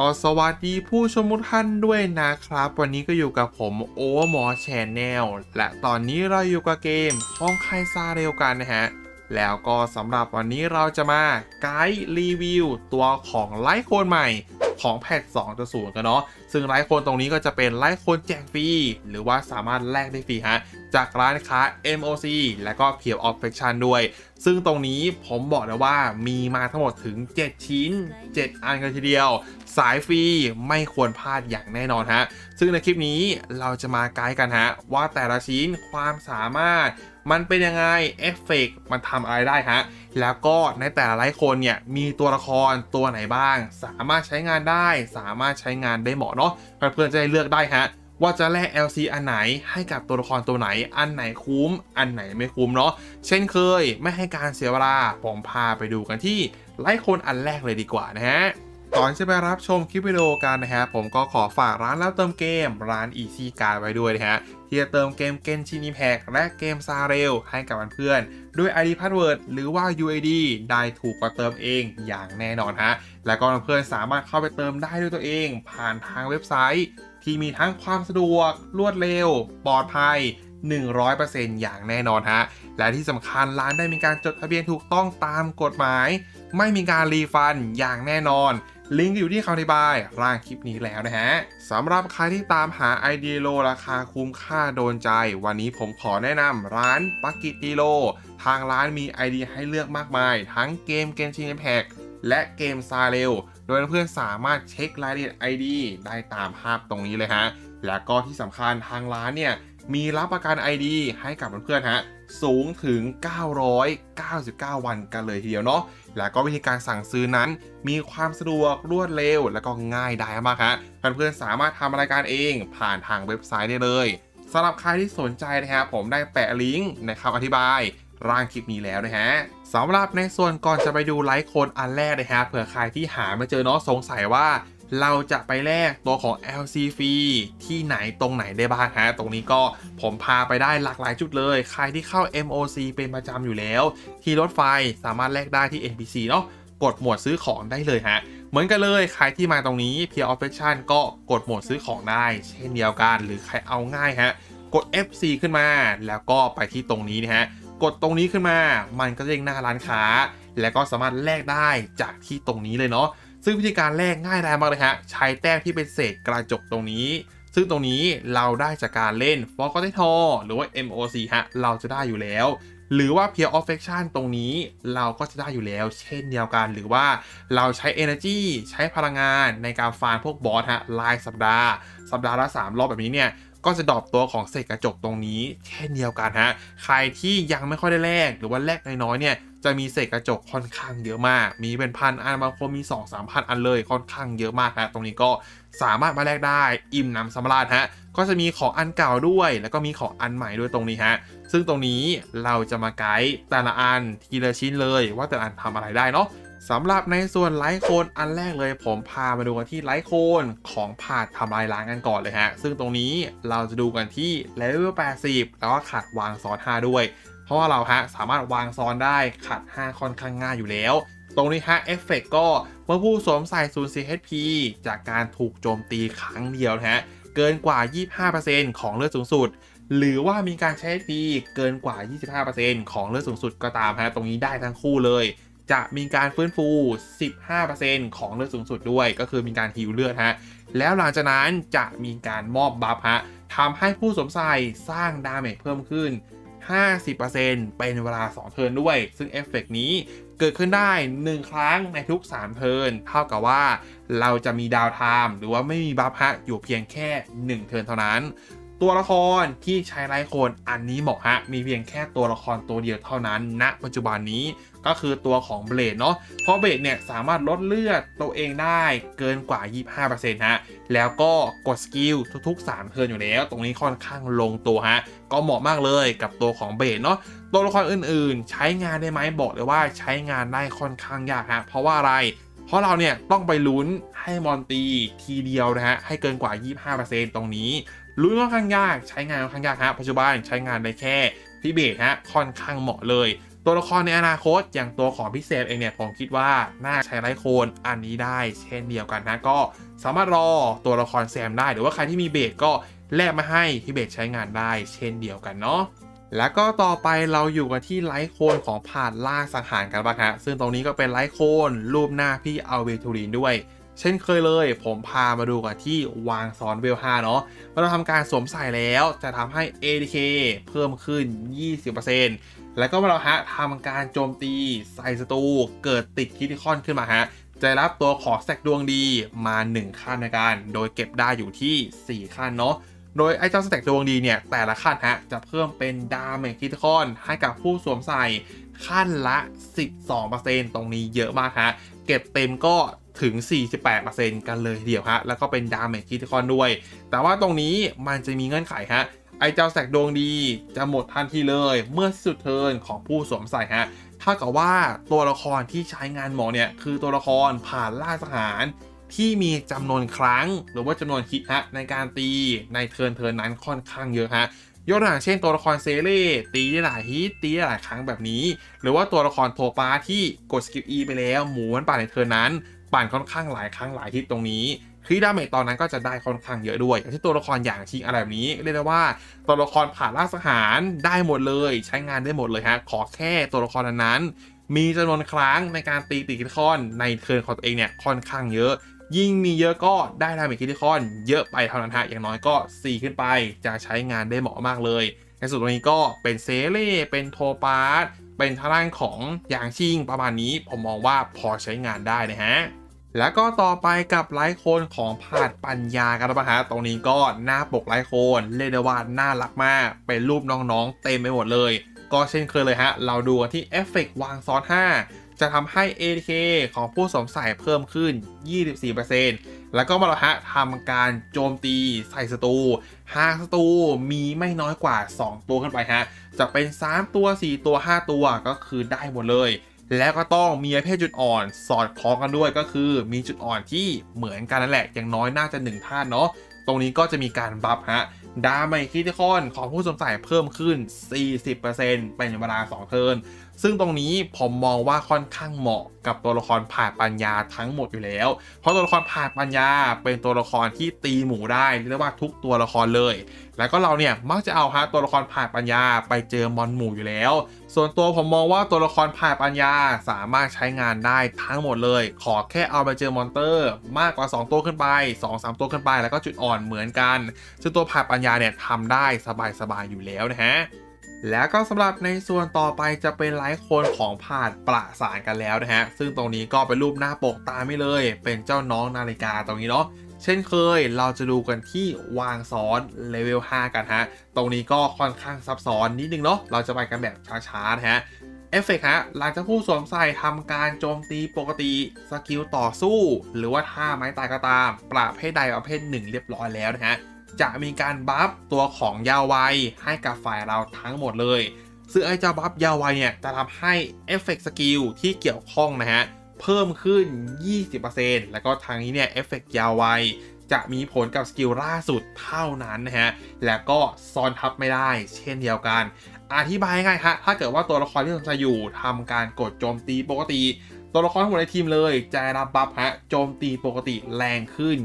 ก็สวัสดีผู้ชมทุกท่านด้วยนะครับ วันนี้ก็อยู่กับผมโอเวอร์มอชแนลและตอนนี้เราอยู่กับเกมห้องไคซาเร็วกันนะฮะ แล้วก็สำหรับวันนี้เราจะมาไกด์รีวิวตัวของไลท์โคนใหม่ของแพท2.0 กันเนาะ ซึ่งไลท์โคนตรงนี้ก็จะเป็นไลท์โคนแจกฟรี หรือว่าสามารถแลกได้ฟรีฮะ จากร้านค้า MOC และก็เพียวออฟเฟคชันด้วย ซึ่งตรงนี้ผมบอกเลยว่ามีมาทั้งหมดถึง 7 ชิ้น 7 อันกันทีเดียว สายฟรีไม่ควรพลาดอย่างแน่นอนฮะ ซึ่งในคลิปนี้เราจะมาไกด์กันฮะ ว่าแต่ละชิ้นความสามารถ มันเป็นยังไงเอฟเฟกมันทำอะไรได้ฮะ แล้วก็ในแต่ละไลฟ์คนเนี่ยมีตัวละครตัวไหนบ้าง สามารถใช้งานได้ สามารถใช้งานได้เหมาะเนาะเพื่อนๆจะได้เลือกได้ฮะว่าจะแลก LC อันไหนให้กับตัวละครตัวไหน อันไหนคุ้ม อันไหนไม่คุ้มเนาะ เช่นเคย ไม่ให้การเสียเวลา ผมพาไปดูกันที่ไลฟ์คนอันแรกเลยดีกว่านะฮะ ก่อนจะไปรับชมคลิปวิดีโอกันนะฮะผมก็ขอฝากร้านรับเติมเกมร้าน Easy Card ไว้ด้วยนะฮะที่จะเติมเกมเกนชินิแพกและเกมซาเรลให้กับเพื่อนๆ ด้วย ID Password หรือว่า UID ได้ถูกกว่าเติมเองอย่างแน่นอนฮะ แล้วก็เพื่อนๆสามารถเข้าไปเติมได้ด้วยตัวเอง ผ่านทางเว็บไซต์ ที่มีทั้งความสะดวก รวดเร็ว ปลอดภัย 100%อย่างแน่นอนฮะ และที่สำคัญร้านได้มีการจดทะเบียนถูกต้องตามกฎหมาย ไม่มีการรีฟันอย่างแน่นอน ลิงก์อยู่ที่คำอธิบายร่างคลิปนี้แล้วนะฮะสำหรับใครที่ตามหาไอเดียโลราคาคุ้มค่าโดนใจ วันนี้ผมขอแนะนำร้านปักกิตีโล ทางร้านมีไอเดียให้เลือกมากมาย ทั้งเกมเกมชินแพกและเกมซาเรลโดยเพื่อนสามารถเช็ครายละเอียด ID ได้ตามภาพตรงนี้เลยฮะ แล้วก็ที่สำคัญทางร้านเนี่ยมีรับประกัน ID ให้กับเพื่อนๆฮะ สูงถึง 999 วันกันเลยทีเดียวเนาะ แล้วก็วิธีการสั่งซื้อนั้น มีความสะดวกรวดเร็ว แล้วก็ง่ายได้มากฮะเพื่อนๆสามารถทำรายการเองผ่านทางเว็บไซต์ได้เลยสำหรับใครที่สนใจนะครับผมได้แปะลิงก์ในคำอธิบายร่างคลิปนี้แล้วนะฮะสำหรับในส่วนก่อนจะไปดูไลฟ์โคนอันแรกนะฮะเผื่อใครที่หาไม่เจอเนาะสงสัยว่า เราจะไปแลกตัวของ LC ฟรีที่ไหนตรงไหนได้บ้างฮะ ตรงนี้ก็ผมพาไปได้หลากหลายจุดเลย ใครที่เข้า MOC เป็นประจำอยู่แล้ว ที่รถไฟสามารถแลกได้ที่ NPC เนาะกดหมวดซื้อของได้เลยฮะ เหมือนกันเลย ใครที่มาตรงนี้ Peer of Action ก็กดหมวดซื้อของได้ เช่นเดียวกัน หรือใครเอาง่ายฮะ กด F4 ขึ้นมา แล้วก็ไปที่ตรงนี้นะฮะ กดตรงนี้ขึ้นมา มันก็จะเด้งหน้าร้านค้า แล้วก็สามารถแลกได้จากที่ตรงนี้เลยเนาะ ซึ่งวิธีการแลกง่ายดายมากเลยฮะ ใช้แต้มที่เป็นเศษกระจกตรงนี้ ซึ่งตรงนี้เราได้จากการเล่น f o r g o t t e t o หรือว่า MOC ฮะ เราจะได้อยู่แล้ว หรือว่า Peer of Action ตรงนี้เราก็จะได้อยู่แล้ว เช่นเดียวกัน หรือว่าเราใช้ Energy ใช้พลังงานในการฟาร์มพวกบอสฮะรายสัปดาห์ สัปดาห์ละ 3 รอบแบบนี้เนี่ย ก็จะดรอปตัวของเศษกระจกตรงนี้เช่นเดียวกันฮะ ใครที่ยังไม่ค่อยได้แลกหรือว่าแลกน้อยๆเนี่ยจะมีเศษกระจกค่อนข้างเยอะมาก มีเป็นพันอันบางคนมี 2 3 พันอันเลยค่อนข้างเยอะมากฮะตรงนี้ก็สามารถมาแลกได้อิ่มหนำสำราญฮะ ก็จะมีของอันเก่าด้วย แล้วก็มีของอันใหม่ด้วยตรงนี้ฮะ ซึ่งตรงนี้เราจะมาไกด์แต่ละอันทีละชิ้นเลยว่าแต่ละอันทำอะไรได้เนาะ สำหรับในส่วนไลท์โคนอันแรกเลยผมพามาดูกันที่ไลท์โคนของผาดทำลายล้างกันก่อนเลยฮะ ซึ่งตรงนี้เราจะดูกันที่เลเวล 80 แล้วก็ขัดวางซ้อน 5 ด้วย เพราะว่าเราฮะสามารถวางซ้อนได้ขัด 5 ค่อนข้างง่ายอยู่แล้ว ตรงนี้ฮะเอฟเฟกก็เมื่อผู้สวมใส่0 CHP จากการถูกโจมตีครั้งเดียวนะฮะเกินกว่า 25%ของเลือดสูงสุดหรือว่ามีการใช้ HP เกินกว่า 25%ของเลือดสูงสุดก็ตามฮะตรงนี้ได้ทั้งคู่เลย จะมีการฟื้นฟู 15%ของเลือดสูงสุดด้วย ก็คือมีการฮิวเลือดฮะ แล้วหลังจากนั้นจะมีการมอบบัฟฮะทำให้ผู้สวมใส่สร้างดาเมจเพิ่มขึ้น 50%เป็นเวลา 2 เทิร์นด้วย ซึ่งเอฟเฟกต์นี้เกิดขึ้นได้ 1 ครั้งในทุก 3 เทิร์น เท่ากับว่าเราจะมีดาวไทม์หรือว่าไม่มีบัฟฮะอยู่เพียงแค่ 1 เทิร์นเท่านั้นตัวละครที่ใช้ไลฟ์โคนอันนี้เหมาะฮะ มีเพียงแค่ตัวละครตัวเดียวเท่านั้นณปัจจุบันนี้ ก็คือตัวของเบลดเนาะเพราะเบลดเนี่ยสามารถลดเลือดตัวเองได้เกินกว่า 25%ฮะแล้วก็กดสกิลทุกๆ 3เทิร์นอยู่แล้ว ตรงนี้ค่อนข้างลงตัวฮะก็เหมาะมากเลยกับตัวของเบลดเนาะตัวละครอื่นๆ ใช้งานได้ไหมบอกเลยว่าใช้งานได้ค่อนข้างยากฮะเพราะว่าอะไรเพราะเราเนี่ยต้องไปลุ้นให้มอนตีทีเดียวนะฮะให้เกินกว่า 25%ตรงนี้ลุ้นค่อนข้างยากใช้งานค่อนข้างยากฮะปัจจุบันใช้งานได้แค่พี่เบสฮะค่อนข้างเหมาะเลย ตัวละครในอนาคตอย่างตัวของพี่เซฟเองเนี่ยผมคิดว่าน่าใช้ไลท์โคนอันนี้ได้เช่นเดียวกันนะก็สามารถรอตัวละครแซมได้ หรือว่าใครที่มีเบสก็แลกมาให้พี่เบสใช้งานได้ เช่นเดียวกันเนาะแล้วก็ต่อไปเราอยู่กันที่ไลท์โคนของผ่านล่าสังหารกันบ้างฮะซึ่งตรงนี้ก็เป็นไลท์โคนรูปหน้าพี่อัลเวทูรินด้วยเช่นเคยเลย ผมพามาดูกันที่วางซ้อนเวล5เนาะเมื่อเราทำการสวมใส่แล้วจะทำให้ ADK เพิ่มขึ้น 20% แล้วก็เมื่อเราฮะทำการโจมตีใส่ศัตรูเกิดติดคิติคอนขึ้นมาฮะจะรับตัวของแซกดวงดีมา 1 ขั้นในการ โดยเก็บได้อยู่ที่ 4 ขั้นเนาะ โดยไอ้เจ้าสแต็กดวงดีเนี่ย แต่ละขั้นฮะ จะเพิ่มเป็นดาเมจคิติคอนให้กับผู้สวมใส่ขั้นละ 12%ตรงนี้เยอะมากฮะ เก็บเต็มก็ถึง 48%กันเลยเดียวฮะ แล้วก็เป็นดาเมจคิติคอนด้วย แต่ว่าตรงนี้มันจะมีเงื่อนไขฮะ ไอเจ้าแสกดวงดีจะหมดทันทีเลยเมื่อสุดเทินของผู้สวมใส่ฮะถ้ากับว่าตัวละครที่ใช้งานหมอเนี่ยคือตัวละครผ่านล่าสหารที่มีจำนวนครั้งหรือว่าจำนวนฮิตฮะในการตีในเทินเทินนั้นค่อนข้างเยอะฮะยกตัวอย่างเช่นตัวละครเซเล่ตีได้หลายฮิตตีได้หลายครั้งแบบนี้ หรือว่าตัวละครโทปาที่กดสกิล E ไปแล้วหมูมันป่านในเทินนั้นปั่นค่อนข้างหลายครั้งหลายฮิตตรงนี้ คือดาเมจตอนนั้นก็จะได้ค่อนข้างเยอะด้วยที่ตัวละครอย่างชิงอะไรแบบนี้เรียกได้ว่าตัวละครผ่านล่าสังหารได้หมดเลย ใช้งานได้หมดเลยฮะขอแค่ตัวละครนั้น มีจำนวนครั้งในการตีตีคิทคอนในเทิร์นของตัวเองเนี่ยค่อนข้างเยอะยิ่งมีเยอะก็ได้ดาเมจคิทคอนเยอะไปเท่านั้นฮะ อย่างน้อยก็ 4 ขึ้นไปจะใช้งานได้เหมาะมากเลย ในส่วนตรงนี้ก็เป็นเซเล่เป็นโทปาร์เป็นทางด้านของอย่างชิงประมาณนี้ผมมองว่าพอใช้งานได้นะฮะ แล้วก็ต่อไปกับไลโคนของผาดปัญญากันนะฮะตรงนี้ก็หน้าปกไลโคนเรียกได้ว่าน่ารักมาก เป็นรูปน้องๆ เต็มไปหมดเลย ก็เช่นเคยเลยฮะ เราดูกันที่เอฟเฟกวางซ้อน 5 จะทำให้ ATK ของผู้สวมใส่เพิ่มขึ้น 24%แล้วก็มาแล้วฮะทำการโจมตีใส่ศัตรูหากศัตรูมีไม่น้อยกว่า 2 ตัวขึ้นไปฮะ จะเป็น 3 ตัว 4 ตัว 5 ตัวก็คือได้หมดเลย แล้วก็ต้องมีเพศจุดอ่อนสอดคล้องกันด้วยก็คือ มีจุดอ่อนที่เหมือนกันนั่นแหละ อย่างน้อยน่าจะ1ท่านเนาะตรงนี้ก็จะมีการบัฟฮะดาเมจคิติคอนของผู้สงสัยเพิ่มขึ้น 40%เป็นเวลา 2 เทิร์น ซึ่งตรงนี้ผมมองว่าค่อนข้างเหมาะกับตัวละครผ่าปัญญาทั้งหมดอยู่แล้ว เพราะตัวละครผ่าปัญญาเป็นตัวละครที่ตีหมูได้เรียกว่าทุกตัวละครเลย แล้วก็เราเนี่ยมักจะเอาฮะตัวละครผ่าปัญญาไปเจอมอนหมู่อยู่แล้ว ส่วนตัวผมมองว่าตัวละครผ่าปัญญาสามารถใช้งานได้ทั้งหมดเลย ขอแค่เอาไปเจอมอนเตอร์ มากกว่า 2 ตัวขึ้นไป 2-3 ตัวขึ้นไป แล้วก็จุดอ่อนเหมือนกัน ซึ่งตัวผ่าปัญญาเนี่ยทำได้สบายๆอยู่แล้วนะฮะ แล้วก็สำหรับในส่วนต่อไปจะเป็นไลฟ์โคนของผาดประสานกันแล้วนะฮะ ซึ่งตรงนี้ก็เป็นรูปหน้าปกตามไม่เลย เป็นเจ้าน้องนาฬิกาตรงนี้เนาะเช่นเคยเราจะดูกันที่วางซ้อนเลเวล 5 กันฮะ ตรงนี้ก็ค่อนข้างซับซ้อนนิดนึงเนาะเราจะไปกันแบบช้าๆนะฮะเอฟเฟกฮะหลังจากผู้สวมใส่ทำการโจมตีปกติสกิลต่อสู้ หรือว่าท่าไม้ตายก็ตาม ประเภทใดประเภทหนึ่งเรียบร้อยแล้วนะฮะ จะมีการบัฟตัวของยาวัยให้กับฝ่ายเราทั้งหมดเลย ซึ่งไอ้เจ้าบัฟยาวัยเนี่ยจะทำให้เอฟเฟกต์สกิลที่เกี่ยวข้องนะฮะเพิ่มขึ้น 20%แล้วก็ทางนี้เนี่ยเอฟเฟกต์ยาวัยจะมีผลกับสกิลล่าสุดเท่านั้นนะฮะ แล้วก็ซ้อนทับไม่ได้เช่นเดียวกัน อธิบายง่ายฮะ ถ้าเกิดว่าตัวละครที่สนใจอยู่ทำการกดโจมตีปกติ ตัวละครทั้งหมดในทีมเลยจะรับบัฟฮะโจมตีปกติแรงขึ้น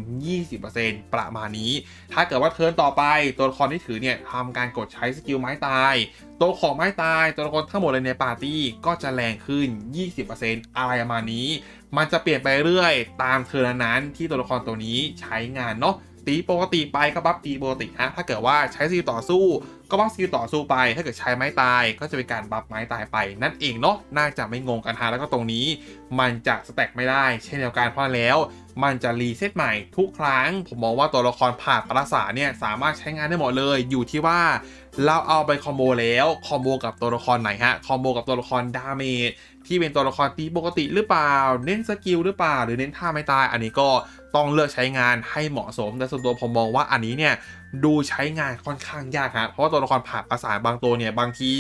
20%ประมาณนี้ ถ้าเกิดว่าเทิร์นต่อไปตัวละครที่ถือเนี่ยทำการกดใช้สกิลไม้ตาย ตัวของไม้ตาย ตัวละครทั้งหมดเลยในปาร์ตี้ก็จะแรงขึ้น 20%อะไรประมาณนี้ มันจะเปลี่ยนไปเรื่อยตามเทิร์นนั้นที่ตัวละครตัวนี้ใช้งานเนาะตีปกติไปก็บัฟตีปกติฮะถ้าเกิดว่าใช้สกิลต่อสู้ ก็บัฟสกิลต่อสู้ไป ถ้าเกิดใช้ไม้ตายก็จะเป็นการบัฟไม้ตายไป นั่นเองเนาะน่าจะไม่งงกันฮะแล้วก็ตรงนี้ มันจะสแต็กไม่ได้เช่นเดียวกันเพราะแล้ว มันจะรีเซ็ตใหม่ทุกครั้ง ผมมองว่าตัวละครผ่านปราสาเนี่ยสามารถใช้งานได้หมดเลยอยู่ที่ว่าเราเอาไปคอมโบแล้วคอมโบกับตัวละครไหนฮะคอมโบกับตัวละครดาเมจ ที่เป็นตัวละครตีปกติหรือเปล่า เน้นสกิลหรือเปล่า หรือเน้นท่าไม่ตาย อันนี้ก็ต้องเลือกใช้งานให้เหมาะสม แต่ส่วนตัวผมมองว่าอันนี้เนี่ยดูใช้งานค่อนข้างยากฮะเพราะตัวละครผ่าประสานบางตัวเนี่ยบางที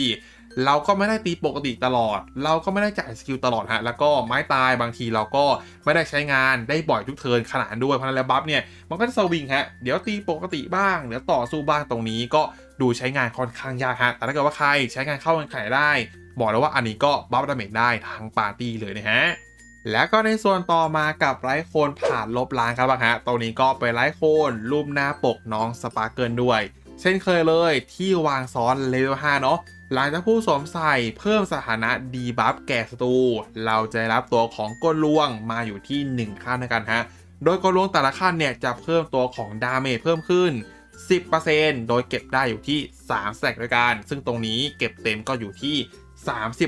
เราก็ไม่ได้ตีปกติตลอด เราก็ไม่ได้จ่ายสกิลตลอดฮะ แล้วก็ไม้ตายบางทีเราก็ไม่ได้ใช้งานได้บ่อยทุกเทินขนาดด้วย เพราะฉะนั้นแล้วบัฟเนี่ย มันก็จะสวิงฮะ เดี๋ยวตีปกติบ้าง เดี๋ยวต่อสู้บ้างตรงนี้ก็ดูใช้งานค่อนข้างยากฮะ แต่ถ้าเกิดว่าใครใช้งานเข้ากันไขได้ บอกเลยว่าอันนี้ก็บัฟดาเมจได้ทั้งปาร์ตี้เลยนะฮะแล้วก็ในส่วนต่อมากับไลฟ์โคนผ่านลบล้างครับฮะตรงนี้ก็เป็นไลฟ์โคนรูปหน้าปกน้องสปาร์เกิลด้วย เช่นเคยเลยที่วางซ้อนเลเวล5เนาะหลังจากผู้สวมใส่เพิ่มสถานะดีบัฟแก่ศัตรูเราจะรับตัวของกลลวงมาอยู่ที่ 1 ขั้นในกันฮะ โดยกลลวงแต่ละขั้นเนี่ยจะเพิ่มตัวของดาเมจเพิ่มขึ้น 10%โดยเก็บได้อยู่ที่3แต็กด้วยกัน ซึ่งตรงนี้เก็บเต็มก็อยู่ที่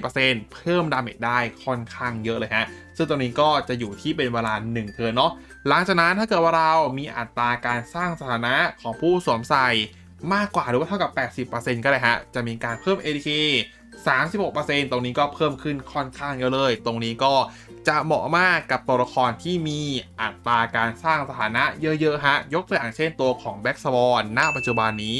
30%เพิ่มดาเมจได้ค่อนข้างเยอะเลยฮะ ซึ่งตรงนี้ก็จะอยู่ที่เป็นเวลา 1 เทิร์นเนาะ หลังจากนั้นถ้าเกิดว่าเรามีอัตราการสร้างสถานะของผู้สวมใส่มากกว่าหรือว่าเท่ากับ 80%ก็ได้ฮะ จะมีการเพิ่ม ATK 36%ตรงนี้ก็เพิ่มขึ้นค่อนข้างเยอะเลย ตรงนี้ก็จะเหมาะมากกับตัวละครที่มีอัตราการสร้างสถานะเยอะๆฮะ ยกตัวอย่างเช่นตัวของแบ็กสวอนณปัจจุบันนี้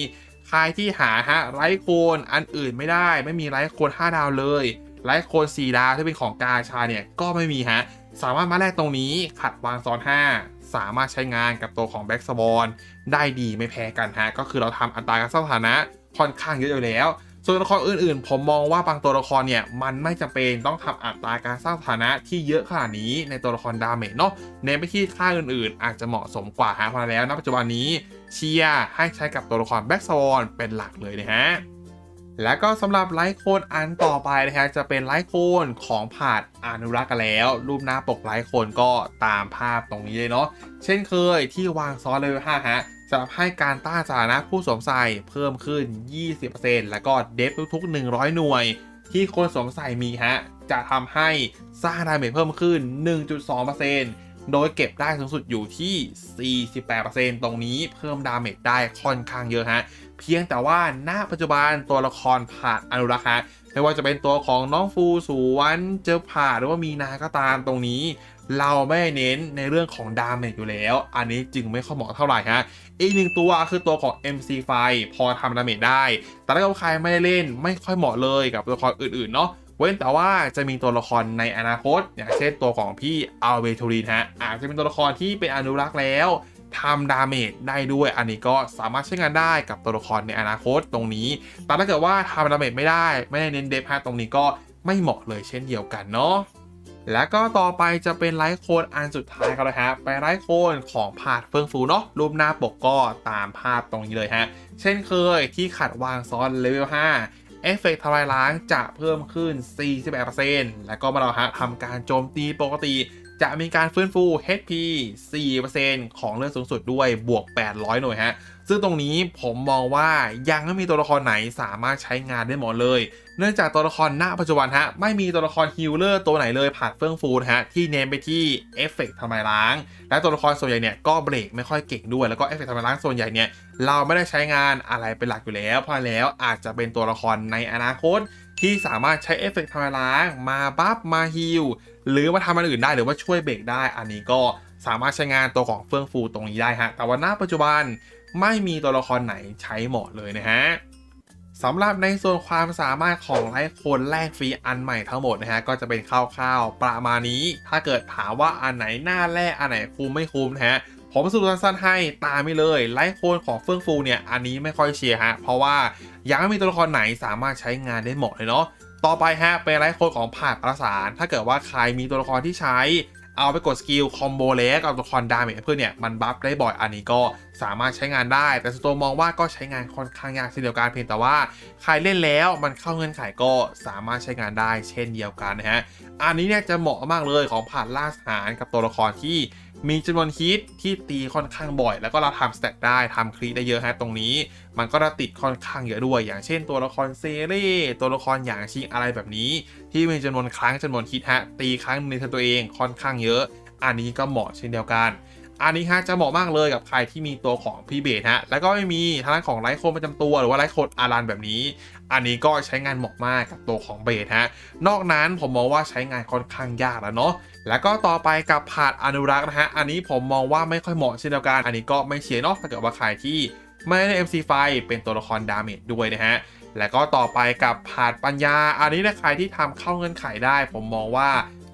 ครที่หาฮะไลท์โคนอันอื่นไม่ได้ ไม่มีไลท์โคน5ดาวเลยไลท์โคน4ดาวที่เป็นของกาชาเนี่ยก็ไม่มีฮะสามารถมาแลกตรงนี้ขัดวางซ้อน 5 สามารถใช้งานกับตัวของแบ็กสบอลได้ดีไม่แพ้กันฮะก็คือเราทำอัตราการสร้างสถานะค่อนข้างเยอะอยู่แล้ว ส่วนตัวละครอื่นๆ ผมมองว่าบางตัวละครเนี่ย มันไม่จำเป็นต้องทำอัตราการสร้างสถานะที่เยอะขนาดนี้ในตัวละครดาเมจเนาะเน้นไปที่ค่าอื่นๆ อาจจะเหมาะสมกว่าฮะพราแล้วณปัจจุบันนี้เชียร์ให้ใช้กับตัวละครแบ็กสวอนเป็นหลักเลยนะฮะแล้วก็สำหรับไลฟ์โคนอันต่อไปนะฮะจะเป็นไลฟ์โคนของผาดอนุรักษ์กันแล้ว รูปหน้าปกไลฟ์โคนก็ตามภาพตรงนี้เลยเนาะเช่นเคยที่วางซ้อนเลเวล5ฮะ จะทำให้การต้านสถานะผู้สวมใส่เพิ่มขึ้น 20%แล้วก็เดฟทุกๆ 100 หน่วย ที่คนสวมใส่มีฮะ จะทำให้สร้างดาเมจเพิ่มขึ้น 1.2%โดยเก็บได้สูงสุดอยู่ที่ 48%ตรงนี้เพิ่มดาเมจได้ค่อนข้างเยอะฮะ เพียงแต่ว่าณปัจจุบันตัวละครผ่านอนุรักษ์ฮะไม่ว่าจะเป็นตัวของน้องฟูสวนเจอผ่าหรือว่ามีนาก็ตามตรงนี้ เราไม่เน้นในเรื่องของดาเมจอยู่แล้ว อันนี้จึงไม่ค่อยเหมาะเท่าไหร่ฮะ อีกหนึ่งตัวคือตัวของ MC5 พอทำดาเมจได้ แต่ถ้าเกิดใครไม่ได้เล่นไม่ค่อยเหมาะเลยกับตัวละครอื่นๆเนาะเว้นแต่ว่าจะมีตัวละครในอนาคต อย่างเช่นตัวของพี่อัลเบทูรินฮะอาจจะเป็นตัวละครที่เป็นอนุรักษ์แล้วทำดาเมจได้ด้วย อันนี้ก็สามารถใช้งานได้กับตัวละครในอนาคตตรงนี้ แต่ถ้าเกิดว่าทำดาเมจไม่ได้ ไม่ได้เน้นเดฟฮะตรงนี้ก็ไม่เหมาะเลยเช่นเดียวกันเนาะ แล้วก็ต่อไปจะเป็นไลฟ์โคนอันสุดท้ายครับนะฮะไปไลฟ์โคนของผาดเฟื่องฟูเนาะรูปหน้าปกก็ตามภาพตรงนี้เลยฮะ เช่นเคยที่ขัดวางซ้อนเลเวล5เอฟเฟกต์ทลายล้างจะเพิ่มขึ้น 48%แล้วก็มาเราฮะทำการโจมตีปกติ จะมีการฟื้นฟู HP 4%ของเลือดสูงสุดด้วยบวก 800 หน่วยฮะ ซึ่งตรงนี้ผมมองว่ายังไม่มีตัวละครไหนสามารถใช้งานได้หมดเลย เนื่องจากตัวละครณปัจจุบันฮะ ไม่มีตัวละครฮิลเลอร์ตัวไหนเลยผ่านเฟื่องฟูฮะ ที่เน้นไปที่เอฟเฟกต์ทำลายล้าง และตัวละครส่วนใหญ่เนี่ยก็เบรกไม่ค่อยเก่งด้วย แล้วก็เอฟเฟกต์ทำลายล้างส่วนใหญ่เนี่ยเราไม่ได้ใช้งานอะไรเป็นหลักอยู่แล้ว เพราะแล้วอาจจะเป็นตัวละครในอนาคต ที่สามารถใช้เอฟเฟกต์ทำลายล้างมาบัฟมาฮิลหรือมาทำอันอื่นได้หรือว่าช่วยเบรกได้ อันนี้ก็สามารถใช้งานตัวของเฟื่องฟูตรงนี้ได้ฮะ แต่ว่าณปัจจุบันไม่มีตัวละครไหนใช้เหมาะเลยนะฮะสำหรับในส่วนความสามารถของไลฟ์โคนแลกฟรีอันใหม่ทั้งหมดนะฮะ ก็จะเป็นคร่าวๆประมาณนี้ ถ้าเกิดถามว่าอันไหนหน้าแรกอันไหนคุ้มไม่คุ้มนะฮะ ผมสรุปสั้นๆให้ตามไม่เลยไลฟ์โคนของเฟื่องฟูเนี่ยอันนี้ไม่ค่อยเชียร์ฮะ เพราะว่ายังไม่มีตัวละครไหนสามารถใช้งานได้เหมาะเลยเนาะต่อไปฮะเป็นไลฟ์โคนของผ่าประสาน ถ้าเกิดว่าใครมีตัวละครที่ใช้เอาไปกดสกิลคอมโบเล็กกับตัวละครดาเมจเพื่อนเนี่ย มันบัฟได้บ่อยอันนี้ก็สามารถใช้งานได้ แต่สตัวมองว่าก็ใช้งานค่อนข้างยากเช่นเดียวกันเพียงแต่ว่า ใครเล่นแล้วมันเข้าเงื่อนไขก็สามารถใช้งานได้เช่นเดียวกันนะฮะ อันนี้เนี่ยจะเหมาะมากเลยของผ่านล่าสหารกับตัวละครที่ มีจำนวนฮิตที่ตีค่อนข้างบ่อย แล้วก็เราทำสแต็กได้ทำคลีได้เยอะฮะตรงนี้ มันก็จะติดค่อนข้างเยอะด้วย อย่างเช่นตัวละครเซเร่ตัวละครอย่างชิงอะไรแบบนี้ ที่มีจำนวนครั้งจำนวนฮิตฮะตีครั้งในเทิร์นตัวเองค่อนข้างเยอะ อันนี้ก็เหมาะเช่นเดียวกันอันนี้ฮะจะเหมาะมากเลยกับใครที่มีตัวของพี่เบสฮะ แล้วก็ไม่มีทางด้านของไลท์โคนประจำตัวหรือว่าไลท์โคนอารันแบบนี้ อันนี้ก็ใช้งานเหมาะมากกับตัวของเบสฮะ นอกนั้นผมมองว่าใช้งานค่อนข้างยากแล้วเนาะ แล้วก็ต่อไปกับผาดอนุรักษ์นะฮะ อันนี้ผมมองว่าไม่ค่อยเหมาะเช่นเดียวกัน อันนี้ก็ไม่เชียร์เนาะถ้าเกิดว่าใครที่ไม่ได้ MC5 เป็นตัวละครดาเมจด้วยนะฮะ แล้วก็ต่อไปกับผาดปัญญา อันนี้นะใครที่ทำเข้าเงื่อนไขได้ ผมมองว่า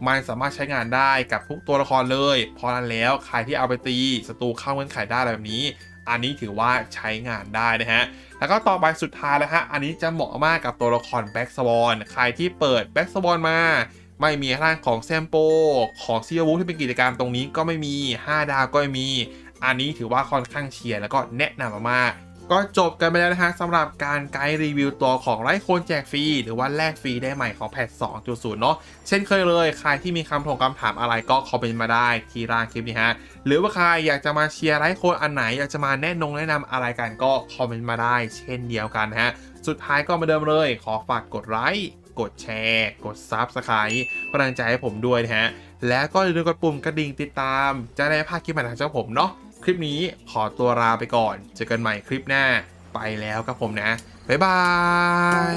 มันสามารถใช้งานได้กับทุกตัวละครเลยเพราะนั้นแล้วใครที่เอาไปตีศัตรูเข้าเงื่อนไขได้อะไรแบบนี้ อันนี้ถือว่าใช้งานได้นะฮะ แล้วก็ต่อไปสุดท้ายแล้วฮะ อันนี้จะเหมาะมากกับตัวละครแบ็กสวอนใครที่เปิดแบ็กสวอนมา ไม่มีร่างของแซมโป ของซีอวูที่เป็นกิจกรรมตรงนี้ก็ไม่มี 5 ดาวก็ไม่มี อันนี้ถือว่าค่อนข้างเชียร์แล้วก็แนะนำมากๆ ก็จบกันไปแล้วนะฮะสำหรับการไกด์รีวิวตัวของไร้โคนแจกฟรี หรือว่าแลกฟรีได้ใหม่ของแพท 2.0 เนาะเช่นเคยเลย ใครที่มีคำถงคำถามอะไรก็คอมเมนต์มาได้ที่ร่างคลิปนี้ฮะ หรือว่าใครอยากจะมาเชียร์ไร้โคนอันไหน อยากจะมาแนะนงแนะนำอะไรกันก็คอมเมนต์มาได้ เช่นเดียวกันนะฮะ สุดท้ายก็มาเดิมเลย ขอฝากกดไลค์กดแชร์ กด Subscribe กำลังใจให้ผมด้วยนะฮะ แล้วก็อย่าลืมกดปุ่มกระดิ่งติดตาม จะได้พลาดคลิปใหม่ของเจ้าผมเนาะ คลิปนี้ขอตัวลาไปก่อน เจอกันใหม่คลิปหน้าไปแล้วครับผมนะ บ๊ายบาย